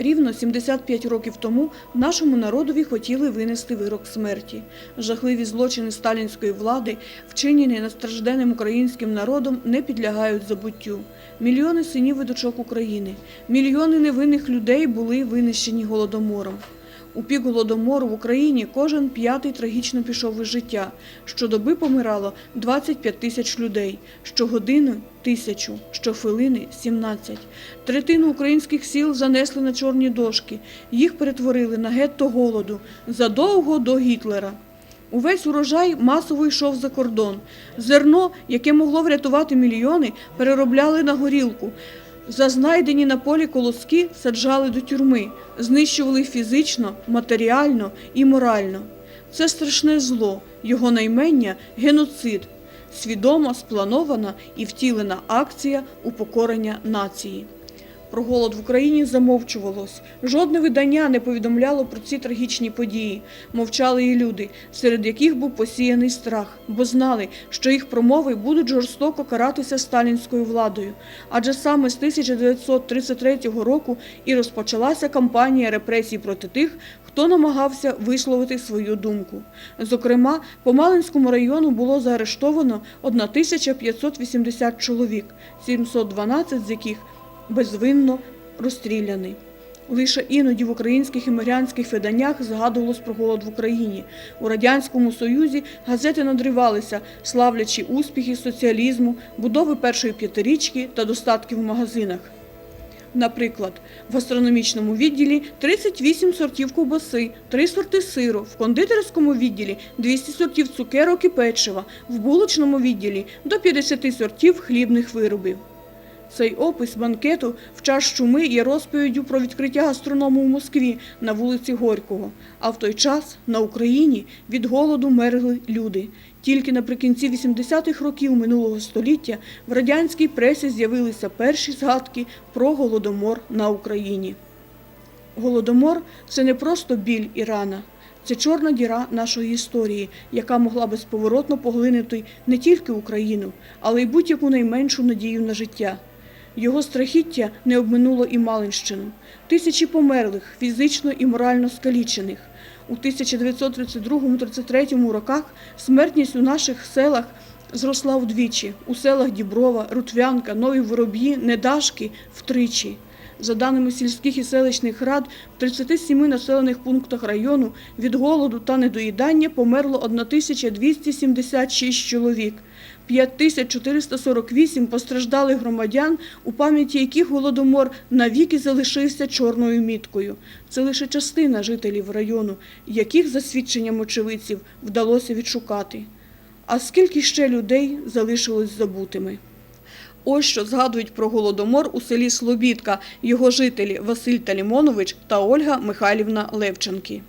Рівно 75 років тому нашому народові хотіли винести вирок смерті. Жахливі злочини сталінської влади, вчинені настражденим українським народом, не підлягають забуттю. Мільйони синів і дочок України, мільйони невинних людей були винищені голодомором. У пік голодомору в Україні кожен п'ятий трагічно пішов із життя. Щодоби помирало 25 тисяч людей, щогодини – тисячу, щохвилини – 17. Третину українських сіл занесли на чорні дошки. Їх перетворили на гетто голоду задовго до Гітлера. Увесь урожай масово йшов за кордон. Зерно, яке могло врятувати мільйони, переробляли на горілку. За знайдені на полі колоски саджали до тюрми, знищували фізично, матеріально і морально. Це страшне зло, його наймення – геноцид, свідома спланована і втілена акція упокорення нації. Про голод в Україні замовчувалось. Жодне видання не повідомляло про ці трагічні події. Мовчали і люди, серед яких був посіяний страх, бо знали, що їх промови будуть жорстоко каратися сталінською владою. Адже саме з 1933 року і розпочалася кампанія репресій проти тих, хто намагався висловити свою думку. Зокрема, по Малинському району було заарештовано 1580 чоловік, 712 з яких безвинно розстріляний. Лише іноді в українських і морянських виданнях згадувалось про голод в Україні. У Радянському Союзі газети надривалися, славлячи успіхи соціалізму, будови першої п'ятирічки та достатки в магазинах. Наприклад, в гастрономічному відділі 38 сортів ковбаси, 3 сорти сиру, в кондитерському відділі 200 сортів цукерок і печива, в булочному відділі до 50 сортів хлібних виробів. Цей опис банкету в час чуми є розповіддю про відкриття гастроному в Москві на вулиці Горького. А в той час на Україні від голоду мерли люди. Тільки наприкінці 80-х років минулого століття в радянській пресі з'явилися перші згадки про голодомор на Україні. Голодомор це не просто біль і рана. Це чорна діра нашої історії, яка могла безповоротно поглинути не тільки Україну, але й будь-яку найменшу надію на життя. Його страхіття не обминуло і Малинщину. Тисячі померлих, фізично і морально скалічених. У 1932-33 роках смертність у наших селах зросла вдвічі. У селах Діброва, Рутвянка, Нові Вороб'ї, Недашки – втричі. За даними сільських і селищних рад, в 37 населених пунктах району від голоду та недоїдання померло 1276 чоловік. 5448 постраждали громадян, у пам'яті яких голодомор навіки залишився чорною міткою. Це лише частина жителів району, яких, за свідченням очевидців, вдалося відшукати. А скільки ще людей залишилось забутими? Ось що згадують про голодомор у селі Слобідка його жителі Василь Талімонович та Ольга Михайлівна Левченки.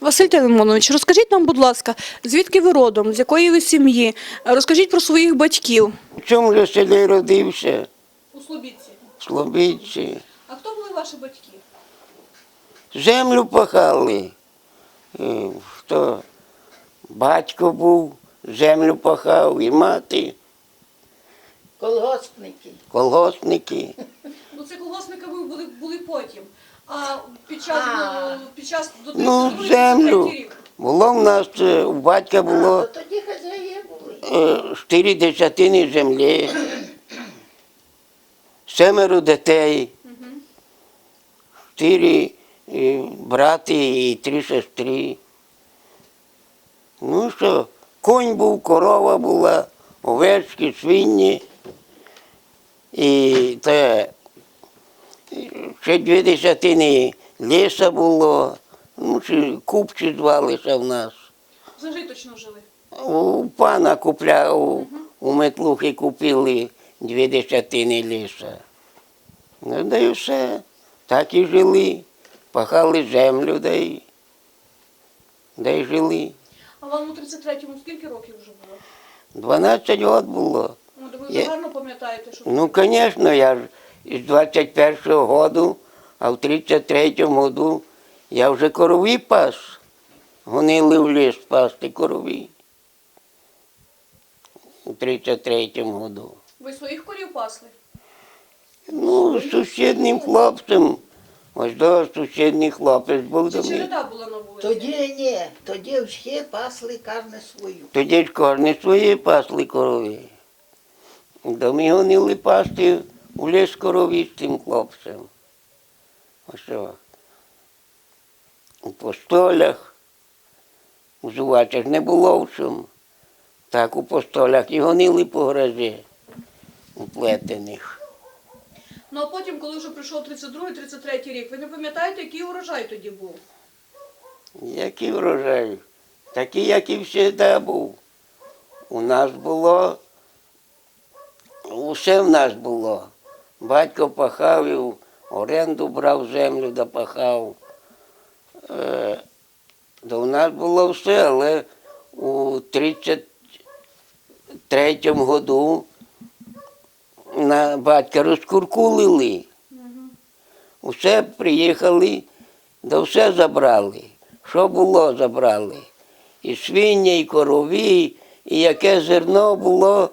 Василь Талімонович, розкажіть нам, будь ласка, звідки ви родом, з якої ви сім'ї? Розкажіть про своїх батьків. В чому же селі родився? У Слобідці. В Слобідці. А хто були ваші батьки? Землю пахали. Е, Хто? Батько був, землю пахав, і мати, Колгоспники. колгоспники. Ну, це колгосника ви були, були потім. А під час, А. під час до Ну, землю. Було в нас, е, у батька було були. е, чотири десятини землі, семеро дітей, чотири е, брати і три сестри. Ну що, конь був, корова була, овечки, свині. І те, ще дві десятини ліса було, ну, чи купчі звалися в нас. Зажиточно жили. У пана купляв, у метлухи купили дві десятини ліса. Ну, да і все. Так і жили. Пахали землю, да й, да й жили. А вам у 33-му скільки років вже було? 12 років було. Ну, ви Є. гарно пам'ятаєте, що Ну, звісно, я ж з 21-го року, а в 33-му году я вже корові пас. Гонили в ліс пасти корові. У 33-му году. ви своїх корів пасли? Ну, з сусіднім хлопцем Ось до сусідній хлопець був до Чи мене. череда була на вулиці? Тоді ні, тоді всі пасли кожне свою. Тоді ж кожні свої пасли корови. До ми гонили пасти у ліс корові з тим хлопцем. Ось. У постолях, взувачах не було в чому. Так у постолях і гонили по грозі уплетених. Ну а потім, коли вже прийшов 32-33 рік, ви не пам'ятаєте, який урожай тоді був? Який врожай? Такий, як і завжди був. У нас було, усе в нас було. Батько пахав і в оренду брав землю, да пахав. Е, да у нас було все, але у 33-му году на батька розкуркулили. Усе приїхали, да все забрали. Що було, забрали. І свині, і корові, і яке зерно було,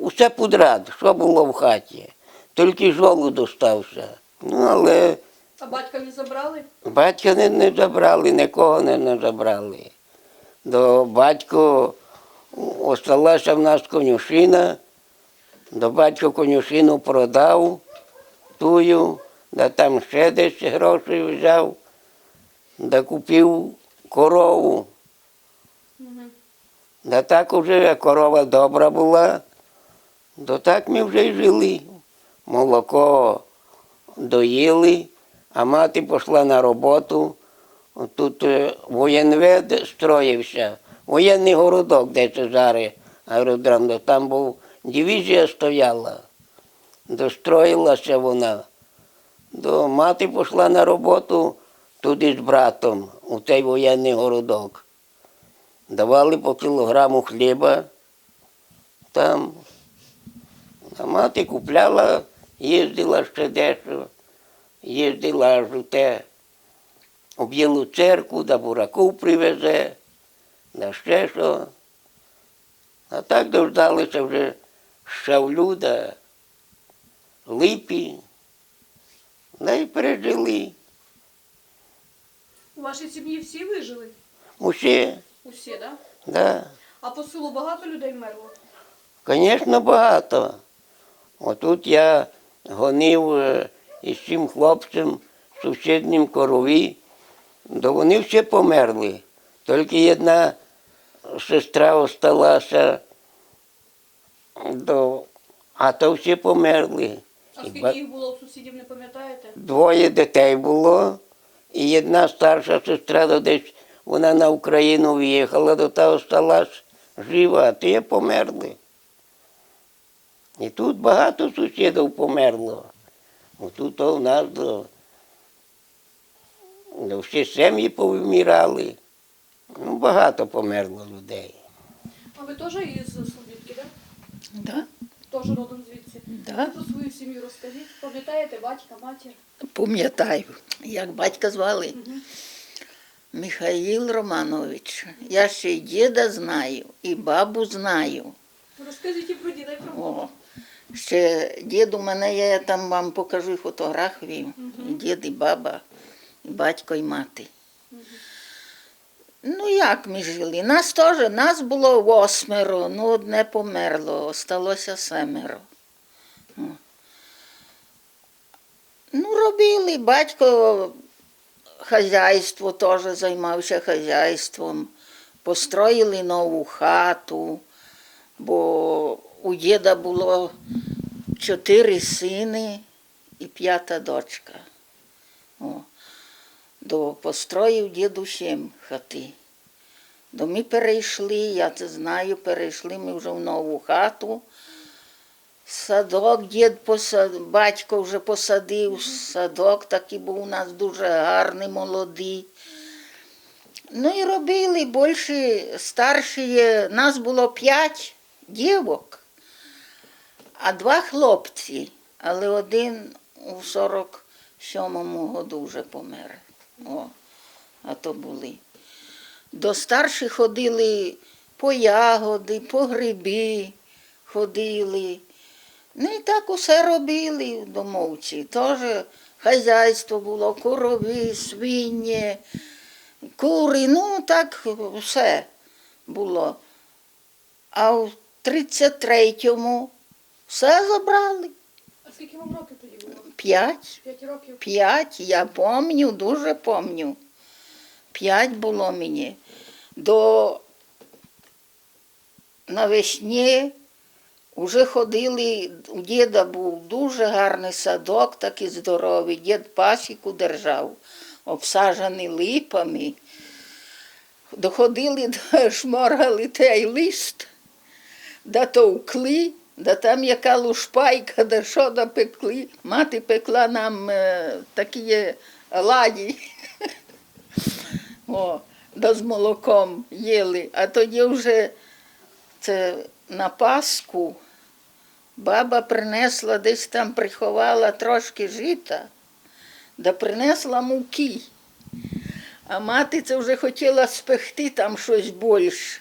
усе подряд, що було в хаті. Тільки жолуд остався. Ну, але А батька не забрали? батька не, не забрали, нікого не, не забрали. До батько осталася в нас конюшина, до батько конюшину продав тую, да там ще десь гроші взяв, да купив корову. Да так уже корова добра була, то так ми вже й жили. Молоко доїли, а мати пішла на роботу. Тут е, воєнвед строївся, воєнний городок, де це зараз аеродром, там був дивізія стояла, достроїлася вона. До мати пішла на роботу туди з братом, у цей воєнний городок. Давали по кілограму хліба там. А мати купляла, їздила ще дещо, їздила аж у те у Білу церкву, да бураку привезе, да ще що. А так дождалися вже щавлю, да липі, да й пережили. У вашій сім'ї всі вижили? Усі, Усі, так? Да? да. А по селу багато людей вмерло? Звісно, багато. Отут я гонив е, із цим хлопцем сусіднім корові, то вони всі померли. Тільки одна сестра осталася, до... а то всі померли. А скільки їх було у сусідів, не пам'ятаєте? Двоє дітей було, і одна старша сестра то десь вона на Україну виїхала, до та осталась жива, а ті померли. І тут багато сусідів померло. Тут у нас до, до всі сім'ї повмирали. Ну, багато померло людей. А ви теж із Слобідки, так? Да? Да? Теж родом звідси? Да. Про свою сім'ю розкажіть. Пам'ятаєте батька, матір? Пам'ятаю, як батька звали. Михаїл Романович. Я ще й діда знаю, і бабу знаю. Розкажіть і про діда і про О, маму. Ще дід у мене, є, я там вам покажу фотографію. І дід, і баба, і батько, і мати. Ну як ми жили? Нас теж, нас було восьмеро, ну одне померло, осталося семеро. Ну, робили, батько хазяйство теж займався хазяйством. Построїли нову хату, бо у діда було чотири сини і п'ята дочка. О. До построїв діду сім хати. До ми перейшли, я це знаю, перейшли ми вже в нову хату. Садок дід посад... батько вже посадив, садок такий був у нас дуже гарний, молодий. Ну і робили більше старші, нас було п'ять дівок, а два хлопці, але один у 47-му году вже помер. О, а то були. До старших ходили по ягоди, по гриби ходили. Ну і так усе робили домовці. Теж хазяйство було, корови, свині, кури, ну так все було. А в 33-му все забрали. А скільки вам років тоді було? П'ять. П'ять років. П'ять, я помню, дуже помню. П'ять було мені. До навесні вже ходили, у діда був дуже гарний садок, такий здоровий. Дід пасіку держав, обсаджений липами. Доходили, до шморгали той лист, да товкли, да там яка лушпайка, да що да пекли. Мати пекла нам е, такі ладі. О, да з молоком їли. А тоді вже це на Пасху баба принесла, десь там приховала трошки жита, да принесла муки. А мати це вже хотіла спекти там щось більше.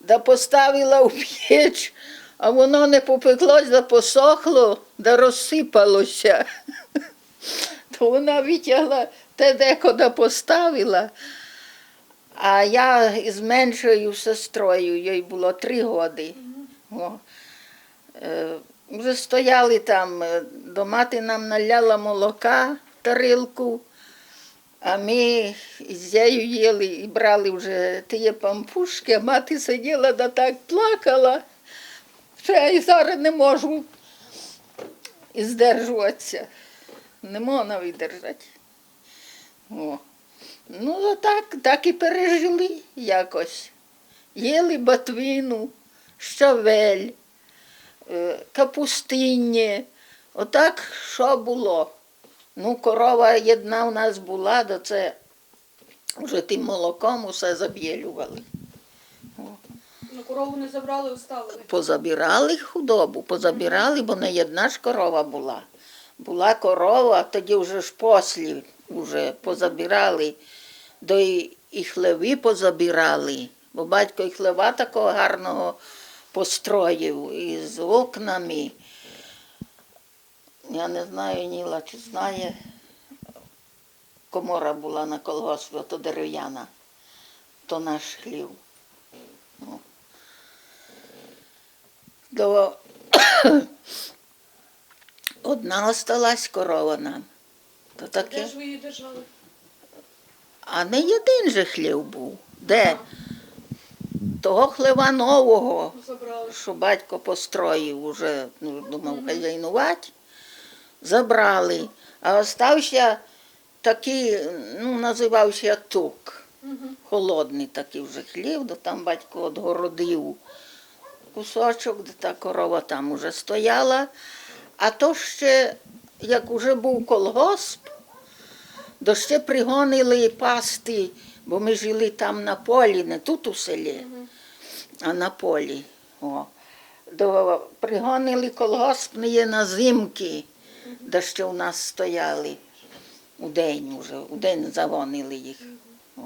Да поставила у піч, а воно не попеклось, да посохло, да розсипалося. То вона витягла те декуди поставила. А я з меншою сестрою, їй було три роки. Е, Вже стояли там, е, до мати нам наляла молока тарилку, а ми з нею їли і брали вже ті пампушки, а мати сиділа да так плакала, що я і зараз не можу і здержуватися. Не можна видержати. О. Ну, так, так і пережили якось. Їли батвину, щавель, е, капустинні. Отак, що було. Ну, корова одна у нас була, то це вже тим молоком усе заб'єлювали. Ну, корову не забрали, оставили. Позабирали худобу, позабирали, бо не одна ж корова була. Була корова, тоді вже ж послі вже позабирали, до і, і хлеви позабирали, бо батько і хлева такого гарного построїв із окнами. Я не знаю, Ніла, чи знає, комора була на колгоспі, то дерев'яна, то наш хлів. До... Одна осталась корова нам. То Де ж ви її держали? А не один же хлів був. Де? Того хлева нового, Забрали. що батько построїв, уже ну, думав хазяйнувати, забрали. А остався такий, ну, називався тук. Холодний такий вже хлів, де там батько отгородив кусочок, де та корова там уже стояла. А то ще, як уже був колгосп, то ще пригонили пасти, бо ми жили там на полі, не тут у селі, а на полі. О. До, пригонили колгоспні назимки, де ще у нас стояли у день уже, у день загонили їх. О.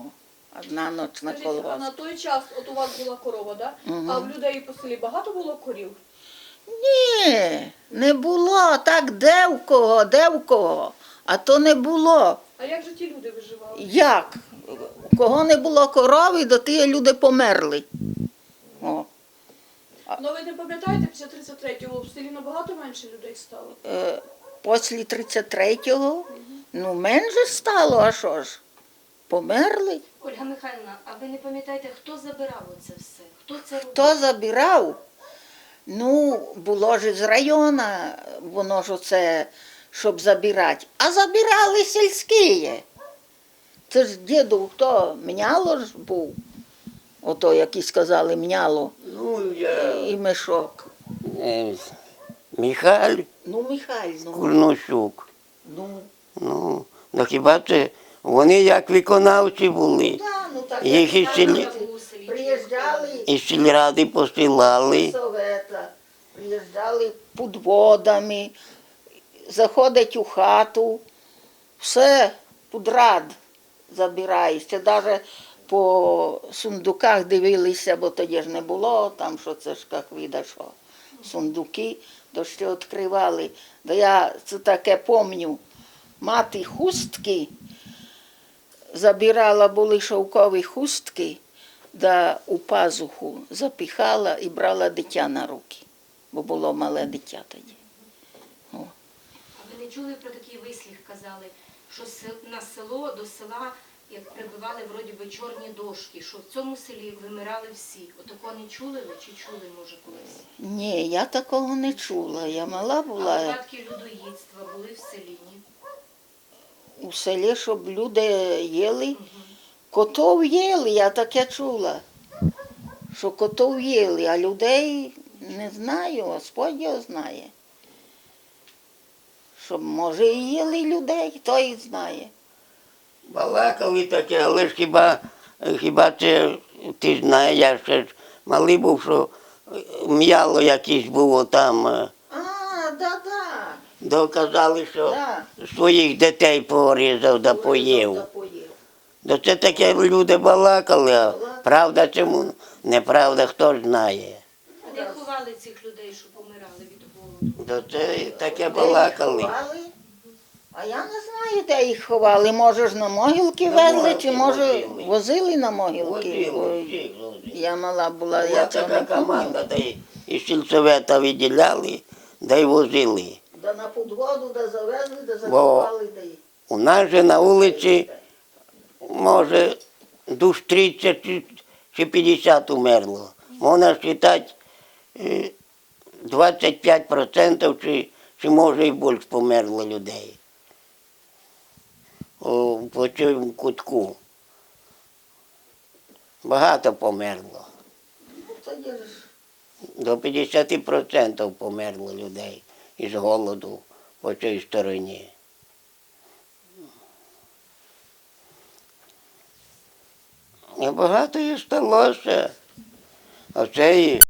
Одна ніч на Скажіть, а колгосп. на той час от у вас була корова, да? а в людей по селі багато було корів? Ні, не було. Так де в кого, де в кого. А то не було. А як же ті люди виживали? Як? У кого не було корови, до ті люди померли. О. Ну ви не пам'ятаєте, після 33-го в селі набагато менше людей стало? Е, Після 33-го, ну менше стало, а що ж? Померли. Ольга Михайлівна, а ви не пам'ятаєте, хто забирав оце все? Хто це робив? Хто забирав? Ну, було ж з району, воно ж оце, щоб забирати. А забирали сільські. Це ж діду хто? Мняло ж був. Ото, які сказали, мняло Ну, я і мешок. е, Михайль Ну, Михайль, ну, Курнощук. ну, Ну, ну хіба це вони як виконавці були. ну так Їх і приїжджали І сільради посилали. приїжджали під водами, заходять у хату, все під рад забираєшся. Навіть по сундуках дивилися, бо тоді ж не було, там що це ж як вида, що сундуки, то ще відкривали. Да я це таке помню. мати хустки, забирала були шовкові хустки, да у пазуху запіхала і брала дитя на руки, бо було мале дитя тоді. А ви не чули про такий вислів, казали, що на село до села, як прибивали вроді би чорні дошки, що в цьому селі вимирали всі. Отако не чули ви чи чули, може, колись? Ні, я такого не чула. Я мала А була випадки людоїдства були в селі, ні? У селі, щоб люди їли. Котов їли, я таке чула. Що котов їли, а людей не знаю, Господь його знає. Щоб може і їли людей, хто їх знає. Балакали таке, але ж хіба, хіба це, ти знаєш, я ще малий був, що е, м'яло якесь було там. Доказали, що Да. своїх дітей порізав да поїв. Да це таке люди балакали, а правда чому? Неправда, хто ж знає. А де ховали цих людей, що помирали від голоду? Да це таке балакали. ховали? А я не знаю, де їх ховали. Може ж на могилки На везли, могилки чи може возили. возили на могилки? Возили. Я мала була, Була я така не команда, та і сільсовета виділяли, да й возили. Да на подводу, да завезли, да Бо- закопали, да й. У нас же на вулиці, може, душ 30 чи- чи 50 умерло. Можна вважати 25% чи, чи може і більше померло людей. О, по цьому кутку. Багато померло. Ну. До 50% померло людей із голоду по цій стороні. Небагато багато і сталося. оцеї.